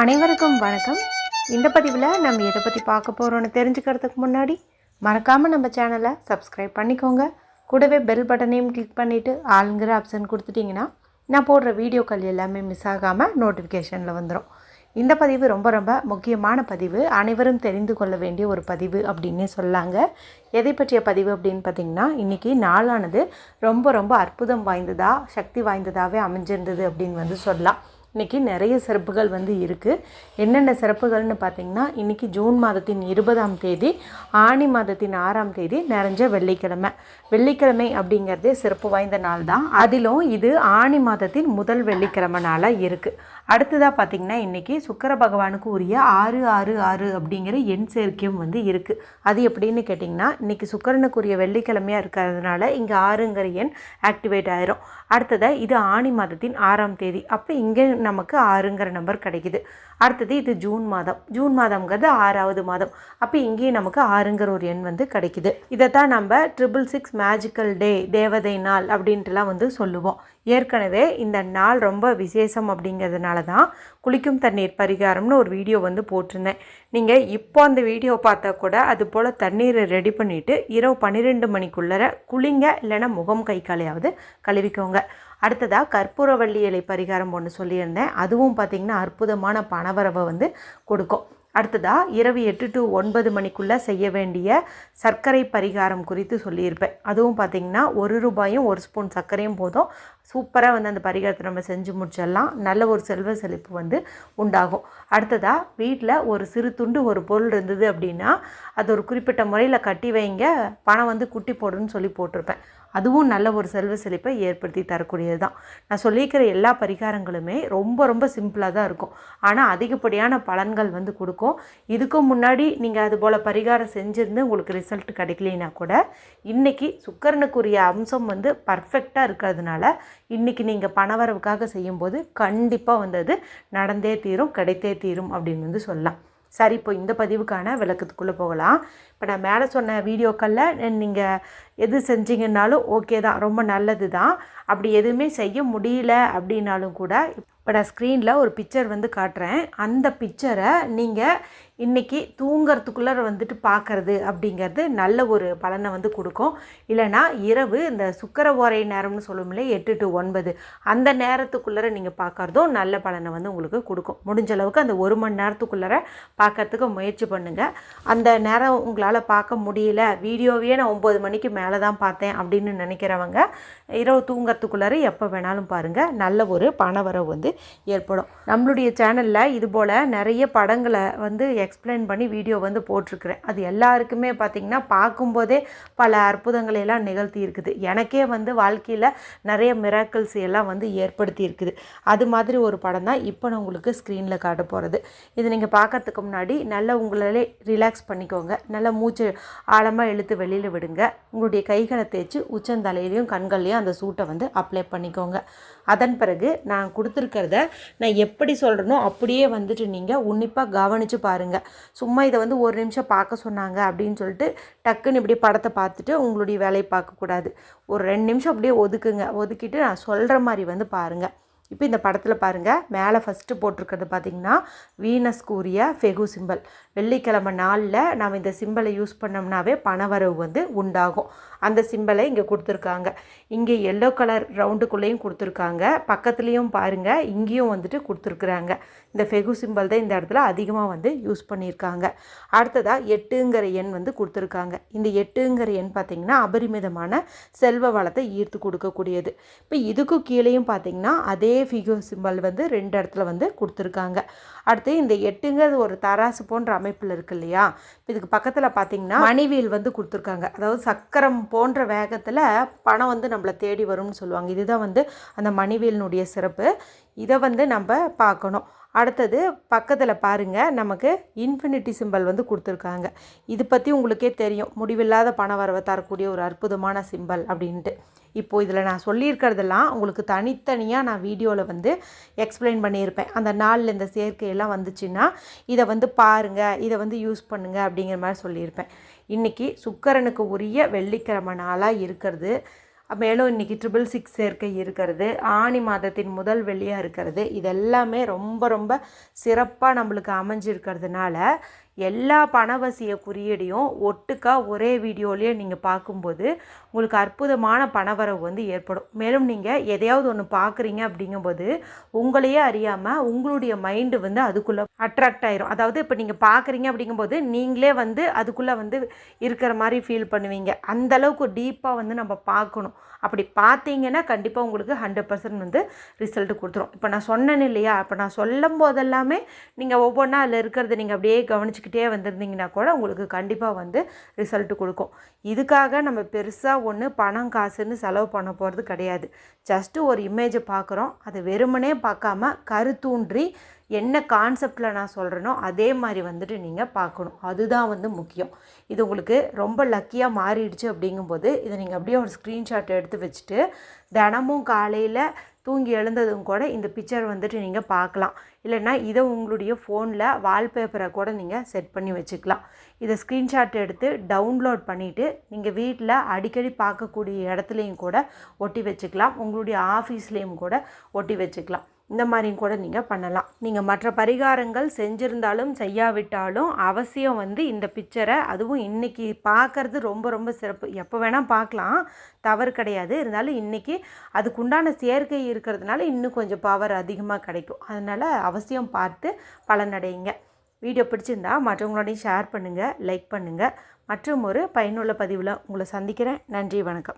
அனைவருக்கும் வணக்கம். இந்த பதிவில் நம்ம எதை பற்றி பார்க்க போகிறோன்னு தெரிஞ்சுக்கிறதுக்கு முன்னாடி மறக்காமல் நம்ம சேனலை சப்ஸ்கிரைப் பண்ணிக்கோங்க. கூடவே பெல் பட்டனையும் கிளிக் பண்ணிவிட்டு ஆளுங்கிற ஆப்ஷன் கொடுத்துட்டிங்கன்னா நான் போடுற வீடியோக்கள் எல்லாமே மிஸ் ஆகாமல் நோட்டிஃபிகேஷனில் வந்துடும் இந்த பதிவு ரொம்ப ரொம்ப முக்கியமான பதிவு. அனைவரும் தெரிந்து கொள்ள வேண்டிய ஒரு பதிவு அப்படின்னே சொல்லாங்க. எதை பற்றிய பதிவு அப்படின்னு பார்த்தீங்கன்னா இன்றைக்கி நாளானது ரொம்ப ரொம்ப அற்புதம் வாய்ந்ததாக சக்தி வாய்ந்ததாகவே அமைஞ்சிருந்தது அப்படின்னு வந்து சொல்லலாம். இன்றைக்கி நிறைய சிறப்புகள் வந்து இருக்குது என்னென்ன சிறப்புகள்னு பார்த்தீங்கன்னா இன்றைக்கி ஜூன் மாதத்தின் இருபதாம் தேதி ஆணி மாதத்தின் ஆறாம் தேதி நிறைஞ்ச வெள்ளிக்கிழமை. வெள்ளிக்கிழமை அப்படிங்கிறதே சிறப்பு வாய்ந்த நாள் தான். அதிலும் இது ஆணி மாதத்தின் முதல் வெள்ளிக்கிழமை நாளாக இருக்குது அடுத்ததாக பார்த்திங்கன்னா இன்றைக்கி சுக்கர பகவானுக்கு உரிய ஆறு ஆறு ஆறு அப்படிங்கிற எண் சேர்க்கையும் வந்து இருக்குது அது எப்படின்னு கேட்டிங்கன்னா இன்றைக்கி சுக்கரனுக்குரிய வெள்ளிக்கிழமையாக இருக்கிறதுனால இங்கே ஆறுங்கிற எண் ஆக்டிவேட் ஆயிரும். அடுத்ததாக இது ஆணி மாதத்தின் ஆறாம் தேதி. அப்போ இங்கே நமக்கு ஆறுங்கிற நம்பர் கிடைக்குது. அடுத்தது இது ஜூன் மாதம். ஜூன் மாதம்ங்கிறது ஆறாவது மாதம். அப்போ இங்கேயும் நமக்கு ஆறுங்கிற ஒரு எண் வந்து கிடைக்குது. இதைத்தான் நம்ம ட்ரிபிள் சிக்ஸ் மேஜிக்கல் டே தேவதை நாள் அப்படின்ட்டுலாம் வந்து சொல்லுவோம். ஏற்கனவே இந்த நாள் ரொம்ப விசேஷம் அப்படிங்கிறதுனால தான் குளிக்கும் தண்ணீர் பரிகாரம்னு ஒரு வீடியோ வந்து போட்டிருந்தேன். நீங்கள் இப்போ அந்த வீடியோ பார்த்தா கூட அது போல் தண்ணீரை ரெடி பண்ணிவிட்டு இரவு பன்னிரெண்டு மணிக்குள்ளே குளிங்க இல்லைன்னா முகம் கை காலையாவது கழுவிக்கோங்க. அடுத்ததாக கற்பூரவள்ளி இலை பரிகாரம் ஒன்று சொல்லியிருந்தேன். அதுவும் பார்த்திங்கன்னா அற்புதமான பணவரவை வந்து கொடுக்கும். அடுத்ததாக இரவு எட்டு டு ஒன்பது மணிக்குள்ளே செய்ய வேண்டிய சர்க்கரை பரிகாரம் குறித்து சொல்லியிருப்பேன். அதுவும் பார்த்திங்கன்னா ஒரு ரூபாயும் ஒரு ஸ்பூன் சர்க்கரையும் போதும். சூப்பராக வந்து அந்த பரிகாரத்தை நம்ம செஞ்சு முடிச்சிடலாம். நல்ல ஒரு செல்வ செழிப்பு வந்து உண்டாகும். அடுத்ததாக வீட்டில் ஒரு சிறு துண்டு ஒரு பொருள் இருந்தது அப்படின்னா அது ஒரு குறிப்பிட்ட முறையில் கட்டி வைங்க. பணம் வந்து குட்டி போடுன்னு சொல்லி போட்டிருப்பேன். அதுவும் நல்ல ஒரு செல்வ செழிப்பை ஏற்படுத்தி தரக்கூடியது தான் நான் சொல்லியிருக்கிற எல்லா பரிகாரங்களுமே ரொம்ப ரொம்ப சிம்பிளாக தான் இருக்கும். ஆனால் அதிகப்படியான பலன்கள் வந்து கொடுக்கும். இதுக்கும் முன்னாடி நீங்கள் அது போல் பரிகாரம் செஞ்சுருந்து உங்களுக்கு ரிசல்ட் கிடைக்கலனா கூட இன்றைக்கி சுக்கரனுக்குரிய அம்சம் வந்து பர்ஃபெக்டாக இருக்கிறதுனால இன்றைக்கி நீங்கள் பணவரவுக்காக செய்யும்போது கண்டிப்பாக வந்து அது நடந்தே தீரும் கிடைத்தே தீரும் அப்படின்னு வந்து சொல்லலாம். சரி இப்போ இந்த பதிவுக்கான விளக்கத்துக்குள்ளே போகலாம். இப்போ நான் மேலே சொன்ன வீடியோக்களில் நீங்கள் எது செஞ்சீங்கன்னாலும் ஓகே தான் ரொம்ப நல்லது தான் அப்படி எதுவுமே செய்ய முடியல அப்படின்னாலும் கூட இப்போ நான் ஸ்க்ரீனில் ஒரு பிக்சர் வந்து காட்டுறேன். அந்த பிக்சரை நீங்கள் இன்றைக்கி தூங்கிறதுக்குள்ளே வந்துட்டு பார்க்குறது அப்படிங்கிறது நல்ல ஒரு பலனை வந்து கொடுக்கும். இல்லைனா இரவு இந்த சுக்கர ஓரை நேரம்னு சொல்லுவோம்ல எட்டு டு ஒன்பது. அந்த நேரத்துக்குள்ளே நீங்கள் பார்க்குறதும் நல்ல பலனை வந்து உங்களுக்கு கொடுக்கும். முடிஞ்ச அளவுக்கு அந்த ஒரு மணி நேரத்துக்குள்ளே பார்க்கறதுக்கு முயற்சி பண்ணுங்கள் அந்த நேரம் உங்களால் பார்க்க முடியல வீடியோவையே நான் ஒம்பது மணிக்கு மேலே தான் பார்த்தேன் அப்படின்னு நினைக்கிறவங்க இரவு தூங்கிறதுக்குள்ளார எப்போ வேணாலும் பாருங்கள் நல்ல ஒரு பணவரவு வந்து ஏற்படும். நம்மளுடைய சேனலில் இது போல் நிறைய படங்களை வந்து எக்ஸ்பிளைன் பண்ணி வீடியோ வந்து போட்டிருக்கிறேன். அது எல்லாருக்குமே பார்த்திங்கன்னா பார்க்கும்போதே பல அற்புதங்களை எல்லாம் நிகழ்த்தி இருக்குது எனக்கே வந்து வாழ்க்கையில் நிறைய மிராக்கிள்ஸ் எல்லாம் வந்து ஏற்படுத்தி இருக்குது அது மாதிரி ஒரு படம் தான் இப்போ நான் உங்களுக்கு ஸ்க்ரீனில் காட்ட போகிறது இது நீங்கள் பார்க்கறதுக்கு முன்னாடி நல்லா உங்களாலே ரிலாக்ஸ் பண்ணிக்கோங்க. நல்லா மூச்சு ஆழமாக இழுத்து வெளியில் விடுங்க. உங்களுடைய கைகளை தேய்ச்சி உச்சந்தலையிலையும் கண்கள்லையும் அந்த சூட்டை வந்து அப்ளை பண்ணிக்கோங்க. அதன் பிறகு நான் அப்படிங்கிறத நான் எப்படி சொல்கிறனோ அப்படியே வந்துட்டு நீங்கள் உன்னிப்பாக கவனித்து பாருங்கள் சும்மா இதை வந்து ஒரு நிமிஷம் பார்க்க சொன்னாங்க அப்படின்னு சொல்லிட்டு டக்குன்னு இப்படி படத்தை பார்த்துட்டு உங்களுடைய வேலையை பார்க்கக்கூடாது. ஒரு ரெண்டு நிமிஷம் அப்படியே ஒதுக்குங்க. ஒதுக்கிட்டு நான் சொல்கிற மாதிரி வந்து பாருங்கள் இப்போ இந்த படத்தில் பாருங்கள் மேலே ஃபஸ்ட்டு போட்டிருக்கிறது பார்த்திங்கன்னா வீனஸ் உரிய ஃபெகு சிம்பல். வெள்ளிக்கிழமை நாளில் நாம் இந்த சிம்பலை யூஸ் பண்ணோம்னாவே பணவரவு வந்து உண்டாகும். அந்த சிம்பலை இங்கே கொடுத்துருக்காங்க. இங்கே எல்லோ கலர் ரவுண்டுக்குள்ளேயும் கொடுத்துருக்காங்க. பக்கத்துலேயும் பாருங்கள் இங்கேயும் வந்துட்டு கொடுத்துருக்குறாங்க. இந்த ஃபெகு சிம்பல் தான் இந்த இடத்துல அதிகமாக வந்து யூஸ் பண்ணியிருக்காங்க. அடுத்ததாக எட்டுங்கிற எண் வந்து கொடுத்துருக்காங்க. இந்த எட்டுங்கிற எண் பார்த்திங்கன்னா அபரிமிதமான செல்வ வளத்தை ஈர்த்து கொடுக்கக்கூடியது. இப்போ இதுக்கும் கீழேயும் பார்த்திங்கன்னா அதே ஃபிகர் சிம்பல் வந்து ரெண்டு இடத்துல வந்து கொடுத்துருக்காங்க. அடுத்து இந்த எட்டுங்கிறது ஒரு தராசு போன்ற அமைப்பில் இருக்கு இல்லையா? இதுக்கு பக்கத்தில் பார்த்திங்கன்னா மணிவீல் வந்து கொடுத்துருக்காங்க. அதாவது சக்கரம் போன்ற வேகத்தில் பணம் வந்து நம்மளை தேடி வரும்னு சொல்லுவாங்க. இதுதான் வந்து அந்த மணிவீலினுடைய சிறப்பு. இதை வந்து நம்ம பார்க்கணும். அடுத்தது பக்கத்தில் பாருங்கள் நமக்கு இன்ஃபினிட்டி சிம்பல் வந்து கொடுத்துருக்காங்க. இது பற்றி உங்களுக்கே தெரியும். முடிவில்லாத பண வரவை தரக்கூடிய ஒரு அற்புதமான சிம்பல் அப்படின்ட்டு. இப்போது இதில் நான் சொல்லியிருக்கிறதெல்லாம் உங்களுக்கு தனித்தனியாக நான் வீடியோவில் வந்து எக்ஸ்பிளைன் பண்ணியிருப்பேன். அந்த நாளில் இந்த சேர்க்கையெல்லாம் வந்துச்சுன்னா இதை வந்து பாருங்கள் இதை வந்து யூஸ் பண்ணுங்கள் அப்படிங்கிற மாதிரி சொல்லியிருப்பேன். இன்றைக்கி சுக்கரனுக்கு உரிய வெள்ளிக்கிழமை நாளாக இருக்கிறது. மேலும் இன்றைக்கி ட்ரிபிள் சிக்ஸ் சேர்க்கை இருக்கிறது. ஆணி மாதத்தின் முதல் வெள்ளியாக இருக்கிறது. இதெல்லாமே ரொம்ப ரொம்ப சிறப்பாக நம்மளுக்கு அமைஞ்சிருக்கிறதுனால எல்லா பணவசிய குறியீடையும் ஒட்டுக்கா ஒரே வீடியோலேயே நீங்கள் பார்க்கும்போது உங்களுக்கு அற்புதமான பணவரவு வந்து ஏற்படும். மேலும் நீங்கள் எதையாவது ஒன்று பார்க்குறீங்க அப்படிங்கும்போது உங்களையே அறியாமல் உங்களுடைய மைண்டு வந்து அதுக்குள்ளே அட்ராக்ட் ஆயிரும். அதாவது இப்போ நீங்கள் பார்க்குறீங்க அப்படிங்கும்போது நீங்களே வந்து அதுக்குள்ளே வந்து இருக்கிற மாதிரி ஃபீல் பண்ணுவீங்க. அந்தளவுக்கு டீப்பாக வந்து நம்ம பார்க்கணும். அப்படி பார்த்தீங்கன்னா கண்டிப்பாக உங்களுக்கு ஹண்ட்ரட் பர்சன்ட் வந்து ரிசல்ட் கொடுத்துரும். இப்போ நான் சொன்னேன் இல்லையா? இப்போ நான் சொல்லும் போதெல்லாமே நீங்கள் ஒவ்வொன்றா அதில் இருக்கிறத நீங்கள் அப்படியே கவனிச்சு கவனிச்சுக்கிட்டே வந்திருந்தீங்கன்னா கூட உங்களுக்கு கண்டிப்பாக வந்து ரிசல்ட் கொடுக்கும். இதுக்காக நம்ம பெருசாக ஒன்று பணம் காசுன்னு செலவு பண்ண போகிறது கிடையாது. ஜஸ்ட்டு ஒரு இமேஜை பார்க்குறோம் அதை வெறுமனே பார்க்காம கருத்தூன்றி என்ன கான்செப்டில் நான் சொல்கிறேனோ அதே மாதிரி வந்துட்டு நீங்கள் பார்க்கணும். அதுதான் வந்து முக்கியம். இது உங்களுக்கு ரொம்ப லக்கியாக மாறிடுச்சு அப்படிங்கும்போது இதை நீங்கள் அப்படியே ஒரு ஸ்க்ரீன்ஷாட் எடுத்து வச்சுட்டு தினமும் காலையில் தூங்கி எழுந்ததும் கூட இந்த பிக்சர் வந்துட்டு நீங்கள் பார்க்கலாம். இல்லைன்னா இதை உங்களுடைய ஃபோனில் வால்பேப்பரை கூட நீங்கள் செட் பண்ணி வச்சுக்கலாம். இதை ஸ்க்ரீன்ஷாட் எடுத்து டவுன்லோட் பண்ணிவிட்டு நீங்கள் வீட்டில் அடிக்கடி பார்க்கக்கூடிய இடத்துலையும் கூட ஒட்டி வச்சுக்கலாம். உங்களுடைய ஆஃபீஸ்லேயும் கூட ஒட்டி வச்சுக்கலாம். இந்த மாதிரியும் கூட நீங்கள் பண்ணலாம். நீங்கள் மற்ற பரிகாரங்கள் செஞ்சுருந்தாலும் செய்யாவிட்டாலும் அவசியம் வந்து இந்த பிக்சரை அதுவும் இன்றைக்கி பார்க்குறது ரொம்ப ரொம்ப சிறப்பு. எப்போ வேணால் பார்க்கலாம் தவறு கிடையாது. இருந்தாலும் இன்றைக்கி அதுக்குண்டான சேர்க்கை இருக்கிறதுனால இன்னும் கொஞ்சம் பவர் அதிகமாக கிடைக்கும். அதனால் அவசியம் பார்த்து பலனடையுங்க. வீடியோ பிடிச்சிருந்தா மற்றவங்களோடையும் ஷேர் பண்ணுங்கள் லைக் பண்ணுங்கள் மற்றும் ஒரு பயனுள்ள பதிவில் உங்களை சந்திக்கிறேன். நன்றி வணக்கம்.